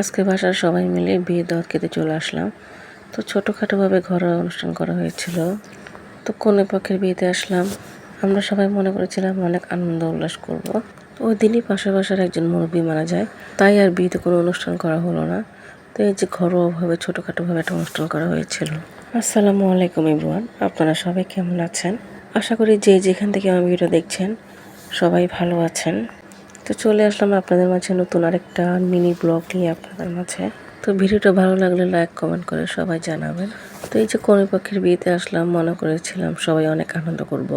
আজকে বাসার সবাই মিলে বিয়ে দাওয়াত খেতে চলে আসলাম। তো ছোটোখাটোভাবে ঘরোয়া অনুষ্ঠান করা হয়েছিল। তো কনে পক্ষের বিয়েতে আসলাম। আমরা সবাই মনে করেছিলাম অনেক আনন্দ উল্লাস করব। তো ওই দিনই পাশের বাসার একজন মুরব্বী মারা যায়। তাই আর বিয়েতে কোনো অনুষ্ঠান করা হলো না। তো এই যে ঘরোয়াভাবে, ছোটোখাটোভাবে একটা অনুষ্ঠান করা হয়েছিল। আসসালামু আলাইকুম ইবরান আপনারা সবাই কেমন আছেন? আশা করি যে যেখান থেকে আমার ভিডিও দেখছেন, সবাই ভালো আছেন। তো চলে আসলাম আপনাদের মাঝে নতুন আরেকটা মিনি ব্লগ নিয়ে আপনাদের মাঝে। তো ভিডিওটা ভালো লাগলে লাইক কমেন্ট করে সবাই জানাবেন। তো এই যে কনে পক্ষের বিয়েতে আসলাম, মনে করেছিলাম সবাই অনেক আনন্দ করব।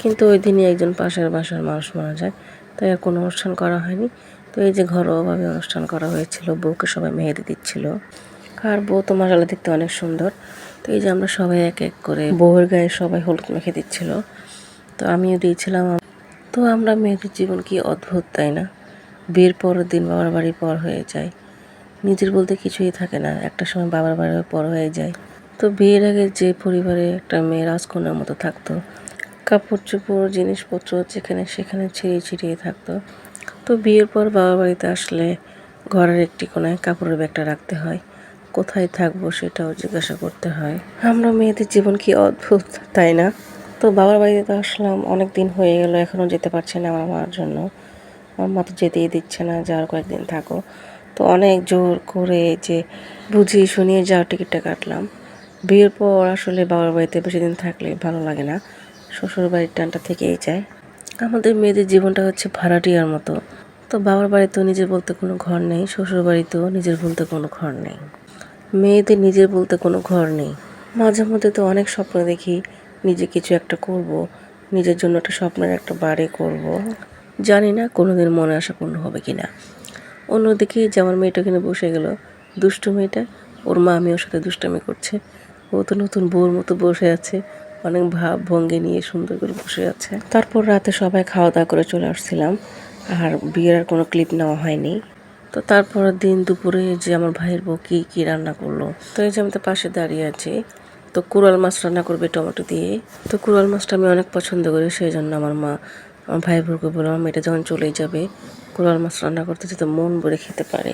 কিন্তু ওই দিনই একজন পাশের বাসার মানুষ মারা যায়, তাই আর কোনো অনুষ্ঠান করা হয়নি। তো এই যে ঘরোয়াভাবে অনুষ্ঠান করা হয়েছিল, বউকে সবাই মেহেদি দিচ্ছিল। আর বউ তো মাসালা দেখতে অনেক সুন্দর। তো এই যে আমরা সবাই এক এক করে বউয়ের গায়ে সবাই হলুদ মেখে দিচ্ছিল। তো আমিও দিয়েছিলাম তো আমরা মেয়েদের জীবন কি অদ্ভুত, তাই না? বিয়ের পরের দিন বাবার বাড়ি পর হয়ে যায়। নিজের বলতে কিছুই থাকে না। একটা সময় বাবার বাড়ি পর হয়ে যায়। তো বিয়ের আগে যে পরিবারে একটা মেয়ে রাজকন্যার মতো থাকতো কাপড় চোপড় জিনিসপত্র যেখানে সেখানে ছিঁড়িয়ে ছিটিয়ে থাকতো। তো বিয়ের পর বাবার বাড়িতে আসলে ঘরের একটি কোনায় কাপড়ের ব্যাগটা রাখতে হয়। কোথায় থাকব সেটাও জিজ্ঞাসা করতে হয়। আমরা মেয়েদের জীবন কি অদ্ভুত, তাই না? তো বাবার বাড়িতে তো আসলাম, অনেক দিন হয়ে গেল এখনও যেতে পারছে না আমার মার জন্য। আমার মা তো যেতেই দিচ্ছে না যাওয়ার কয়েকদিন থাকো। তো অনেক জোর করে যে বুঝিয়ে শুনিয়ে যাওয়ার টিকিটটা কাটলাম। বিয়ের পর আসলে বাবার বাড়িতে বেশি দিন থাকলে ভালো লাগে না শ্বশুর বাড়ির টানটা থেকেই যায়। আমাদের মেয়েদের জীবনটা হচ্ছে ভাড়াটিয়ার মতো। তো বাবার বাড়িতেও নিজের বলতে কোনো ঘর নেই শ্বশুর বাড়িতেও নিজের বলতে কোনো ঘর নেই। মেয়েদের নিজের বলতে কোনো ঘর নেই। মাঝে মধ্যে তো অনেক স্বপ্ন দেখি নিজে কিছু একটা করব, নিজের জন্য একটা স্বপ্নের একটা বাড়ি করব, জানি না কোনোদিন মনে আশা পূর্ণ হবে কি না অন্যদিকে যে আমার মেয়েটা এখানে বসে গেল, দুষ্টু মেয়েটা, ওর মা আমি ওর সাথে দুষ্টামি করছে। ও তো নতুন বউর মতো বসে আছে, অনেক ভাব ভঙ্গি নিয়ে সুন্দর করে বসে আছে। তারপর রাতে সবাই খাওয়া দাওয়া করে চলে আসছিলাম, আর বিয়ের আর কোনো ক্লিপ নেওয়া হয়নি। তো তারপরের দিন দুপুরে যে আমার ভাইয়ের বউ কী কী রান্না করল, তো এই যে আমি তো পাশে দাঁড়িয়ে আছি তো কুড়াল মাছ রান্না করবে টমেটো দিয়ে। তো কুড়াল মাছটা আমি অনেক পছন্দ করি সেই জন্য আমার মা, আমার ভাই বোনকে বললাম মেয়েটা যখন চলেই যাবে, কুড়াল মাছ রান্না করতে যাতে মন ভরে খেতে পারে।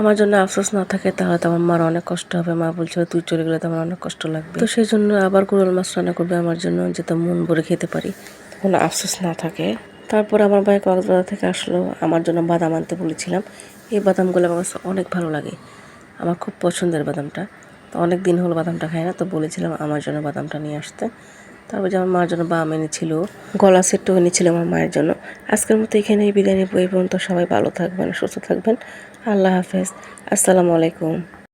আমার জন্য আফসোস না থাকে, তাহলে তো আমার মার অনেক কষ্ট হবে। মা বলছিল, তুই চলে গেলে তো আমার অনেক কষ্ট লাগবে। তো সেই জন্য আবার কুড়াল মাছ রান্না করবে আমার জন্য, যাতে মন ভরে খেতে পারি। কোনো আফসোস না থাকে। তারপর আমার ভাই কক্সবাজার থেকে আসলো, আমার জন্য বাদাম আনতে বলেছিলাম। এই বাদামগুলো আমার অনেক ভালো লাগে। আমার খুব পছন্দের বাদামটা। তো অনেক দিন হলো বাদামটা খাই না, তো বলেছিলাম আমার জন্য বাদামটা নিয়ে আসতে। তারপর যে আমার মার জন্য বাম এনেছিল, গলা সেটও এনেছিল আমার মায়ের জন্য। আজকের মতো এখানেই বিদায় নেব, এই পর্যন্ত সবাই ভালো থাকবেন, সুস্থ থাকবেন। আল্লাহ হাফেজ, আসসালামু আলাইকুম।